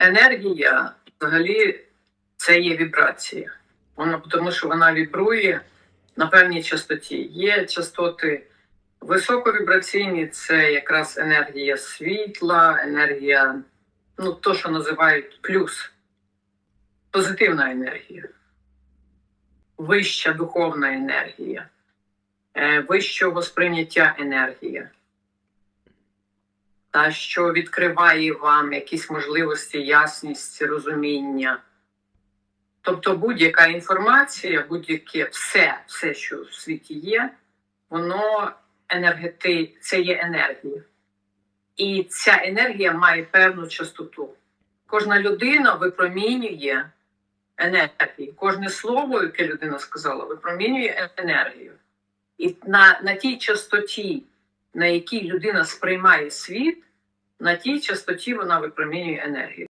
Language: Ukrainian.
енергія взагалі це є вібрація. Вона, тому що вона вібрує на певній частоті. Є частоти високовібраційні, це якраз енергія світла, енергія, ну, то, що називають плюс, позитивна енергія, вища духовна енергія, е, вищого сприйняття енергія та що відкриває вам якісь можливості, ясність, розуміння. Тобто будь-яка інформація, будь-яке все, все, що в світі є, воно енергети, це є енергія. І ця енергія має певну частоту. Кожна людина випромінює енергію. Кожне слово, яке людина сказала, випромінює енергію. І на, на тій частоті, на якій людина сприймає світ, на тій частоті вона випромінює енергію.